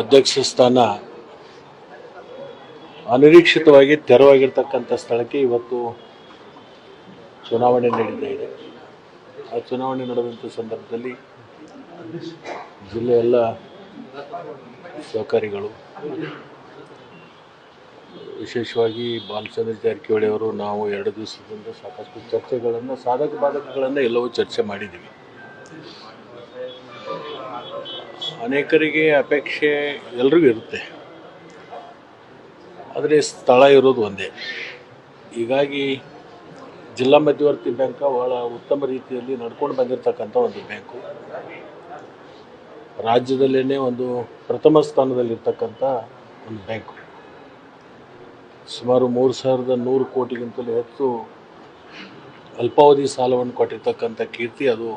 ಅಧ್ಯಕ್ಷ ಸ್ಥಾನ ಅನಿರೀಕ್ಷಿತವಾಗಿ ತೆರವಾಗಿರ್ತಕ್ಕಂಥ ಸ್ಥಳಕ್ಕೆ ಇವತ್ತು ಚುನಾವಣೆ ನಡೀತಾ ಇದೆ. ಆ ಚುನಾವಣೆ ನಡೆದಂಥ ಸಂದರ್ಭದಲ್ಲಿ ಜಿಲ್ಲೆಯ ಎಲ್ಲ ಸಹಕಾರಿಗಳು, ವಿಶೇಷವಾಗಿ ಬಾಲಚಂದ್ರ ಜಾರಕಿಹೊಳಿ ಅವರು, ನಾವು ಎರಡು ದಿವಸದಿಂದ ಸಾಕಷ್ಟು ಚರ್ಚೆಗಳನ್ನು, ಸಾಧಕ ಬಾಧಕಗಳನ್ನು ಎಲ್ಲವೂ ಚರ್ಚೆ ಮಾಡಿದ್ದೀವಿ. ಅನೇಕರಿಗೆ ಅಪೇಕ್ಷೆ ಎಲ್ರಿಗೂ ಇರುತ್ತೆ. ಆದರೆ ಸ್ಥಳ ಇರೋದು ಒಂದೇ. ಹೀಗಾಗಿ ಜಿಲ್ಲಾ ಮಧ್ಯವರ್ತಿ ಬ್ಯಾಂಕ್ ಬಹಳ ಉತ್ತಮ ರೀತಿಯಲ್ಲಿ ನಡ್ಕೊಂಡು ಬಂದಿರತಕ್ಕಂಥ ಒಂದು ಬ್ಯಾಂಕು. ರಾಜ್ಯದಲ್ಲೇ ಒಂದು ಪ್ರಥಮ ಸ್ಥಾನದಲ್ಲಿರ್ತಕ್ಕಂಥ ಒಂದು ಬ್ಯಾಂಕು. ಸುಮಾರು ಮೂರು ಸಾವಿರದ ನೂರು ಕೋಟಿಗಿಂತಲೂ ಹೆಚ್ಚು ಅಲ್ಪಾವಧಿ ಸಾಲವನ್ನು ಕೊಟ್ಟಿರ್ತಕ್ಕಂಥ ಕೀರ್ತಿ ಅದು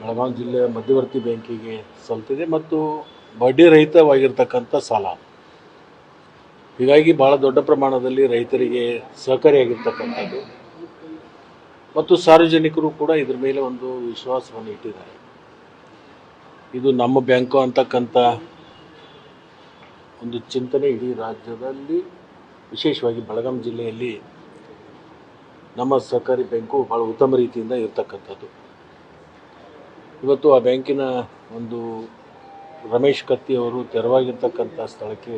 ಬೆಳಗಾವಿ ಜಿಲ್ಲೆಯ ಮಧ್ಯವರ್ತಿ ಬ್ಯಾಂಕಿಗೆ ಸಲ್ತಿದೆ ಮತ್ತು ಬಡ್ಡಿ ರಹಿತವಾಗಿರ್ತಕ್ಕಂಥ ಸಾಲ. ಹೀಗಾಗಿ ಭಾಳ ದೊಡ್ಡ ಪ್ರಮಾಣದಲ್ಲಿ ರೈತರಿಗೆ ಸಹಕಾರಿಯಾಗಿರ್ತಕ್ಕಂಥದ್ದು. ಮತ್ತು ಸಾರ್ವಜನಿಕರು ಕೂಡ ಇದ್ರ ಮೇಲೆ ಒಂದು ವಿಶ್ವಾಸವನ್ನು ಇಟ್ಟಿದ್ದಾರೆ. ಇದು ನಮ್ಮ ಬ್ಯಾಂಕು ಅಂತಕ್ಕಂಥ ಒಂದು ಚಿಂತನೆ ಇಡೀ ರಾಜ್ಯದಲ್ಲಿ, ವಿಶೇಷವಾಗಿ ಬೆಳಗಾಂ ಜಿಲ್ಲೆಯಲ್ಲಿ ನಮ್ಮ ಸಹಕಾರಿ ಬ್ಯಾಂಕು ಭಾಳ ಉತ್ತಮ ರೀತಿಯಿಂದ ಇರತಕ್ಕಂಥದ್ದು. ಇವತ್ತು ಆ ಬ್ಯಾಂಕಿನ ಒಂದು ರಮೇಶ್ ಕತ್ತಿ ಅವರು ತೆರವಾಗಿರ್ತಕ್ಕಂಥ ಸ್ಥಳಕ್ಕೆ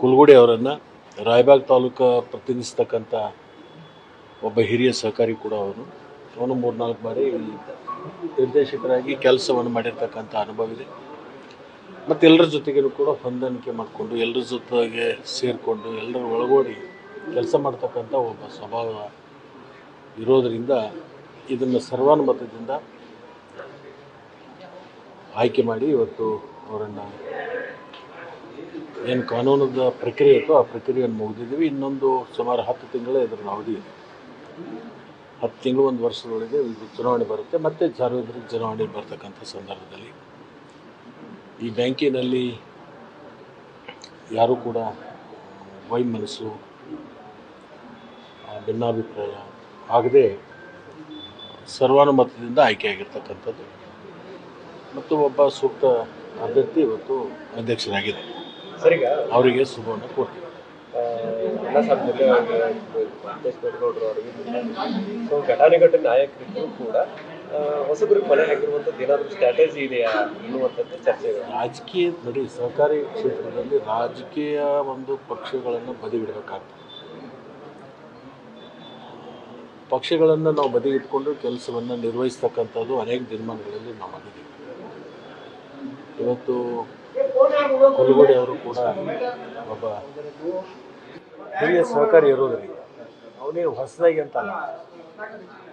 ಕುಲ್ಗುಡೆ ಅವರನ್ನು ರಾಯಬಾಗ್ ತಾಲೂಕು ಪ್ರತಿನಿಧಿಸ್ತಕ್ಕಂಥ ಒಬ್ಬ ಹಿರಿಯ ಸಹಕಾರಿ ಕೂಡ ಅವನು. ಅವನು ಮೂರ್ನಾಲ್ಕು ಬಾರಿ ನಿರ್ದೇಶಕರಾಗಿ ಕೆಲಸವನ್ನು ಮಾಡಿರ್ತಕ್ಕಂಥ ಅನುಭವ ಇದೆ. ಮತ್ತು ಎಲ್ಲರ ಜೊತೆಗೂ ಕೂಡ ಹೊಂದಾಣಿಕೆ ಮಾಡಿಕೊಂಡು, ಎಲ್ಲರ ಜೊತೆಗೆ ಸೇರಿಕೊಂಡು, ಎಲ್ಲರ ಒಳಗೋಡಿ ಕೆಲಸ ಮಾಡ್ತಕ್ಕಂಥ ಒಬ್ಬ ಸ್ವಭಾವ ಇರೋದರಿಂದ ಇದನ್ನು ಸರ್ವಾನುಮತದಿಂದ ಆಯ್ಕೆ ಮಾಡಿ ಇವತ್ತು ಅವರನ್ನು ಏನು ಕಾನೂನದ ಪ್ರಕ್ರಿಯೆ ಇತ್ತು ಆ ಪ್ರಕ್ರಿಯೆಯನ್ನು ಮುಗಿದಿದ್ದೀವಿ. ಇನ್ನೊಂದು ಸುಮಾರು ಹತ್ತು ತಿಂಗಳೇ ಇದರ ಅವಧಿ ಹತ್ತು ತಿಂಗಳು, ಒಂದು ವರ್ಷದೊಳಗೆ ಇದು ಚುನಾವಣೆ ಬರುತ್ತೆ. ಮತ್ತು ಸಾರ್ವತ್ರಿಕ ಚುನಾವಣೆ ಬರ್ತಕ್ಕಂಥ ಸಂದರ್ಭದಲ್ಲಿ ಈ ಬ್ಯಾಂಕಿನಲ್ಲಿ ಯಾರೂ ಕೂಡ ವೈಮನಸ್ಸು ಭಿನ್ನಾಭಿಪ್ರಾಯ ಆಗದೆ ಸರ್ವಾನುಮತದಿಂದ ಆಯ್ಕೆಯಾಗಿರ್ತಕ್ಕಂಥದ್ದು. ಮತ್ತು ಒಬ್ಬ ಸೂಕ್ತ ಅಭ್ಯರ್ಥಿ ಇವತ್ತು ಅಧ್ಯಕ್ಷರಾಗಿದೆ ಸರಿಗ ಅವರಿಗೆ ಶುಭವನ್ನು ಕೊಟ್ಟು ಎಲ್ಲ ಸಾಧ್ಯತೆ ಗೌಡರು ಅವರಿಗೆ ಸೊ ಘಟಾನುಘಟಿ ನಾಯಕರಿಗೂ ಕೂಡ ಹೊಸಬರಿಗೆ ಮನೆ ಹಾಕಿರುವಂಥದ್ದು ಏನಾದರೂ ಸ್ಟ್ರಾಟಜಿ ಇದೆಯಾ ಅನ್ನುವಂಥದ್ದು ಚರ್ಚೆ ರಾಜಕೀಯ ನೋಡಿ ಸಹಕಾರಿ ಕ್ಷೇತ್ರದಲ್ಲಿ ರಾಜಕೀಯ ಒಂದು ಪಕ್ಷಗಳನ್ನು ಬದಿಗಿಡಬೇಕಾಗ್ತದೆ ಪಕ್ಷಗಳನ್ನು ನಾವು ಬದಿಗಿಟ್ಕೊಂಡು ಕೆಲಸವನ್ನು ನಿರ್ವಹಿಸ್ತಕ್ಕಂಥದ್ದು ಅನೇಕ ದಿನಮಾನಗಳಲ್ಲಿ ನಾವು ಮಾಡಿದ್ದೀವಿ. ಇವತ್ತು ಕುಲಗುಡಿ ಅವರು ಕೂಡ ಒಬ್ಬ ಹಿರಿಯ ಸಹಕಾರಿ ಇರೋದ್ರಿ ಅವನೇ ಹೊಸದಾಗಿ ಅಂತ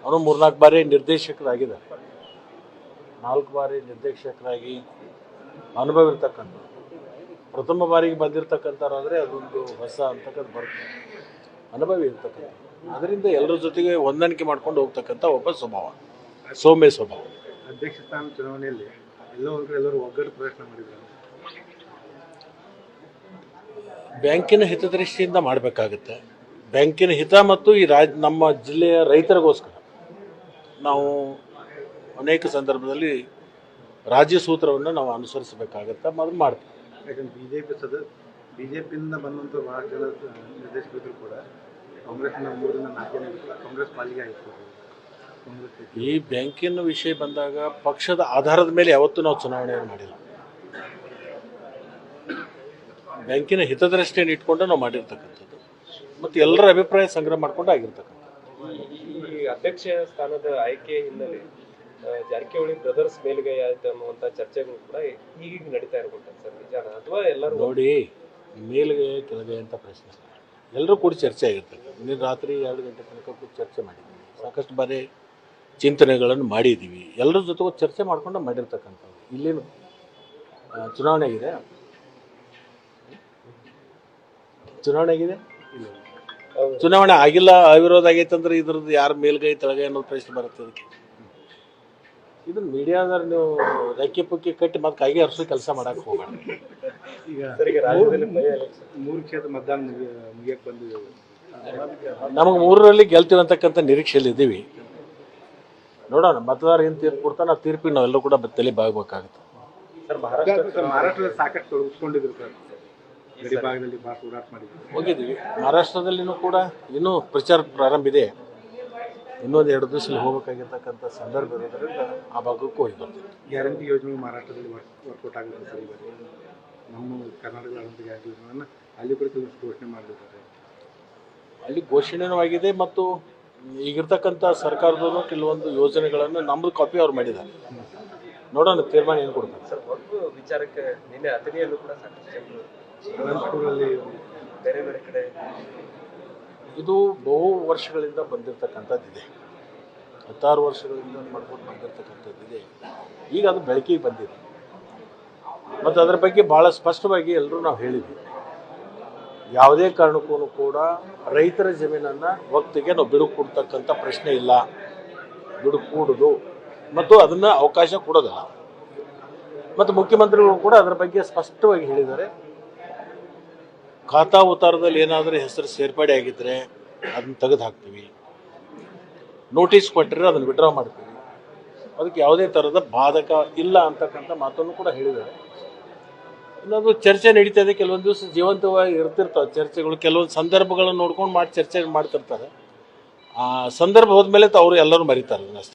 ಅವನು ಮೂರ್ನಾಲ್ಕು ಬಾರಿ ನಿರ್ದೇಶಕರಾಗಿದ್ದಾರೆ. ನಾಲ್ಕು ಬಾರಿ ನಿರ್ದೇಶಕರಾಗಿ ಅನುಭವ ಇರ್ತಕ್ಕಂಥ ಪ್ರಥಮ ಬಾರಿಗೆ ಬಂದಿರತಕ್ಕಂಥವ್ರು ಅಂದರೆ ಅದೊಂದು ಹೊಸ ಅಂತಕ್ಕಂಥ ಬರ್ತದೆ ಅನುಭವಿ ಇರ್ತಕ್ಕಂಥ ಅದರಿಂದ ಎಲ್ಲರ ಜೊತೆಗೆ ಹೊಂದಾಣಿಕೆ ಮಾಡ್ಕೊಂಡು ಹೋಗ್ತಕ್ಕಂಥ ಒಬ್ಬ ಸ್ವಭಾವ ಸೌಮ್ಯ ಸ್ವಭಾವ. ಅಧ್ಯಕ್ಷ ಸ್ಥಾನ ಚುನಾವಣೆಯಲ್ಲಿ ಎಲ್ಲೋ ಒಂದು ಎಲ್ಲರೂ ಒಗ್ಗಟ್ಟು ಪ್ರಯತ್ನ ಮಾಡಿದ್ದಾರೆ ಬ್ಯಾಂಕಿನ ಹಿತದೃಷ್ಟಿಯಿಂದ ಮಾಡಬೇಕಾಗುತ್ತೆ. ಬ್ಯಾಂಕಿನ ಹಿತ ಮತ್ತು ಈ ರಾಜ್ ನಮ್ಮ ಜಿಲ್ಲೆಯ ರೈತರಿಗೋಸ್ಕರ. ನಾವು ಅನೇಕ ಸಂದರ್ಭದಲ್ಲಿ ರಾಜ್ಯ ಸೂತ್ರವನ್ನು ನಾವು ಅನುಸರಿಸಬೇಕಾಗತ್ತೆ ಅದು ಮಾಡ್ತೀವಿ. ಯಾಕಂದ್ರೆ ಬಿ ಜೆ ಪಿ ಸದ ಬಿ ಜೆ ಪಿಯಿಂದ ಬಂದಂಥ ಭಾಳ ಜನ ನಿರ್ದೇಶಕರಿದ್ರು ಕೂಡ ಕಾಂಗ್ರೆಸ್ನ ಮೂರರಿಂದ ನಾಲ್ಕು ಜನ ಕಾಂಗ್ರೆಸ್ ಪಾಲಿಗೆ ಆಯಿತು. ಈ ಬ್ಯಾಂಕಿನ ವಿಷಯ ಬಂದಾಗ ಪಕ್ಷದ ಆಧಾರದ ಮೇಲೆ ಯಾವತ್ತೂ ನಾವು ಚುನಾವಣೆಯನ್ನು ಮಾಡಿಲ್ಲ. ಬ್ಯಾಂಕಿನ ಹಿತದೃಷ್ಟಿಯನ್ನು ಇಟ್ಕೊಂಡು ನಾವು ಮಾಡಿರ್ತಕ್ಕಂಥದ್ದು. ಮತ್ತು ಎಲ್ಲರ ಅಭಿಪ್ರಾಯ ಸಂಗ್ರಹ ಮಾಡಿಕೊಂಡು ಆಗಿರ್ತಕ್ಕಂಥದ್ದು. ಈ ಅಧ್ಯಕ್ಷ ಸ್ಥಾನದ ಆಯ್ಕೆ ಹಿನ್ನೆಲೆ ಜಾರಕಿಹೊಳಿ ಬ್ರದರ್ಸ್ ಮೇಲುಗೈ ಆಯ್ತು ಅನ್ನುವಂಥ ಚರ್ಚೆಗಳು ಕೂಡ ಈಗೀಗ ನಡೀತಾ ಇರ್ಬೋದು ಸರ್ ನಿಜಾನ? ಅಥವಾ ಎಲ್ಲರೂ ನೋಡಿ ಮೇಲ್ಗೈ ಕೆಳಗೆ ಅಂತ ಪ್ರಶ್ನೆ. ಎಲ್ಲರೂ ಕೂಡ ಚರ್ಚೆ ಆಗಿರ್ತದೆ ನಿನ್ನೆ ರಾತ್ರಿ ಎರಡು ಗಂಟೆ ತನಕ ಕೂತು ಚರ್ಚೆ ಮಾಡಿದ್ದೀವಿ ಸಾಕಷ್ಟು ಬಾರಿ ಚಿಂತನೆಗಳನ್ನು ಮಾಡಿದ್ದೀವಿ. ಎಲ್ಲರ ಜೊತೆಗೂ ಚರ್ಚೆ ಮಾಡಿಕೊಂಡು ಮಾಡಿರ್ತಕ್ಕಂಥದ್ದು ಇಲ್ಲೇನು ಚುನಾವಣೆ ಆಗಿದೆ? ಚುನಾವಣೆ ಆಗಿದೆ. ಚುನಾವಣೆ ಆಗಿಲ್ಲ ಅವಿರೋಧ ಆಗೈತೆ ಅಂದ್ರೆ ಇದ್ರದ್ದು ಯಾರು ಮೇಲ್ಗೈ ತೆಳಗೈ ಅನ್ನೋದು ಪ್ರಶ್ನೆ ಬರುತ್ತೆ ಅದಕ್ಕೆ. ಇದನ್ನ ಮೀಡಿಯಾದಾಗ ನೀವು ರೆಕ್ಕೆ ಪುಕ್ಕಿ ಕಟ್ಟಿ ಮತ್ತೆ ಕೈಗೆ ಹರಿಸೋ ಕೆಲಸ ಮಾಡಕ್ಕೆ ಹೋಗೋಣ ಈಗ ರಾಜ್ಯದಲ್ಲಿ ಮೂರು ಕ್ಷೇತ್ರ ಮತದಾನ ಮುಗಿ ಮುಗಿಯಕ್ಕೆ ಬಂದಿದೆ ನಮಗೆ ಮೂರರಲ್ಲಿ ಗೆಲ್ತೀವಿ ಅಂತಕ್ಕಂಥ ನಿರೀಕ್ಷೆಯಲ್ಲಿ ಇದ್ದೀವಿ ನೋಡೋಣ ಮತದಾರ ಏನು ತೀರ್ಪು ಕೊಡ್ತಾ ನಾವು ತೀರ್ಪಿಗೆ ನಾವೆಲ್ಲರೂ ಕೂಡ ತಲೆ ಬಾಗಬೇಕಾಗುತ್ತೆ. ಸರ್ ಮಹಾರಾಷ್ಟ್ರ ಮಹಾರಾಷ್ಟ್ರದಲ್ಲಿ ಸಾಕಷ್ಟು ತೊಡಗಿಸ್ಕೊಂಡಿದ್ರು ಸರ್. ಗಡಿ ಭಾಗದಲ್ಲಿ ಭಾಳ ಹೋರಾಟ ಮಾಡಿದ್ರು. ಹೋಗಿದ್ವಿ ಮಹಾರಾಷ್ಟ್ರದಲ್ಲಿನೂ ಕೂಡ ಇನ್ನೂ ಪ್ರಚಾರ ಪ್ರಾರಂಭ ಇದೆ. ಇನ್ನೊಂದು ಎರಡು ದಿವಸ ಹೋಗಬೇಕಾಗಿರ್ತಕ್ಕಂಥ ಸಂದರ್ಭ ಇರೋದ್ರಿಂದ ಆ ಭಾಗಕ್ಕೂ ಹೋಗಿ ಬರ್ತೀವಿ. ಗ್ಯಾರಂಟಿ ಯೋಜನೆ ಮಹಾರಾಷ್ಟ್ರದಲ್ಲಿ ವರ್ಕ್ ವರ್ಕೌಟ್ ಆಗುತ್ತೆ ಸರ್ ನಮ್ಮ ಕರ್ನಾಟಕದ ಗ್ಯಾರಂಟಿ ಯೋಜನೆಗಳನ್ನು ಅಲ್ಲಿ ಕೂಡ ಕೆಲವು ಘೋಷಣೆ ಮಾಡಿದ್ದಾರೆ ಅಲ್ಲಿ ಘೋಷಣೆನೂ ಆಗಿದೆ ಮತ್ತು ಈಗಿರ್ತಕ್ಕಂಥ ಸರ್ಕಾರದವರು ಕೆಲವೊಂದು ಯೋಜನೆಗಳನ್ನು ನಮ್ಮದು ಕಾಪಿ ಅವ್ರು ಮಾಡಿದ್ದಾರೆ. ನೋಡೋಣ ತೀರ್ಮಾನ ಏನು ಕೊಡ್ತಾರೆ. ಸರ್ ಒಂದು ವಿಚಾರಕ್ಕೆ ನಿನ್ನೆ ಅತಿಥಿಯಲ್ಲೂ ಕೂಡ ಸಾಕಷ್ಟು ಜನರು ಅನಂತಪುರದಲ್ಲಿ ಬೇರೆ ಬೇರೆ ಕಡೆ ಇದು ಬಹು ವರ್ಷಗಳಿಂದ ಬಂದಿರತಕ್ಕಂಥದ್ದಿದೆ ಹತ್ತಾರು ವರ್ಷಗಳಿಂದ ಮಾಡ್ಕೊಂಡು ಬಂದಿರತಕ್ಕಂಥದ್ದಿದೆ ಈಗ ಅದು ಬೆಳಕಿಗೆ ಬಂದಿದೆ. ಮತ್ತು ಅದರ ಬಗ್ಗೆ ಭಾಳ ಸ್ಪಷ್ಟವಾಗಿ ಎಲ್ಲರೂ ನಾವು ಹೇಳಿದ್ವಿ. ಯಾವುದೇ ಕಾರಣಕ್ಕೂ ಕೂಡ ರೈತರ ಜಮೀನನ್ನು ಒತ್ತಿಗೆ ನಾವು ಬಿಡುಗು ಕೊಡ್ತಕ್ಕಂಥ ಪ್ರಶ್ನೆ ಇಲ್ಲ. ಬಿಡುಗು ಕೂಡುದು. ಮತ್ತು ಅದನ್ನು ಅವಕಾಶ ಕೊಡೋದಿಲ್ಲ. ಮತ್ತು ಮುಖ್ಯಮಂತ್ರಿಗಳು ಕೂಡ ಅದರ ಬಗ್ಗೆ ಸ್ಪಷ್ಟವಾಗಿ ಹೇಳಿದ್ದಾರೆ. ಖಾತಾ ಉತ್ತಾರದಲ್ಲಿ ಏನಾದರೂ ಹೆಸರು ಸೇರ್ಪಡೆ ಆಗಿದ್ರೆ ಅದನ್ನ ತೆಗೆದು ಹಾಕ್ತೀವಿ. ನೋಟಿಸ್ ಕೊಟ್ಟರೆ ಅದನ್ನು ವಿಡ್ರಾ ಮಾಡ್ತೀವಿ. ಅದಕ್ಕೆ ಯಾವುದೇ ಥರದ ಬಾಧಕ ಇಲ್ಲ ಅಂತಕ್ಕಂಥ ಮಾತನ್ನು ಕೂಡ ಹೇಳಿದ್ದಾರೆ. ಇನ್ನೊಂದು ಚರ್ಚೆ ನಡೀತಾ ಇದೆ. ಕೆಲವೊಂದು ದಿವಸ ಜೀವಂತವಾಗಿ ಇರ್ತಿರ್ತಾವೆ ಚರ್ಚೆಗಳು. ಕೆಲವೊಂದು ಸಂದರ್ಭಗಳನ್ನು ನೋಡ್ಕೊಂಡು ಮಾಡಿ ಚರ್ಚೆ ಮಾಡ್ತಿರ್ತಾರೆ. ಆ ಸಂದರ್ಭ ಹೋದ್ಮೇಲೆ ಅವರು ಎಲ್ಲರೂ ಮರಿತಾರೆ. ಅಷ್ಟೇ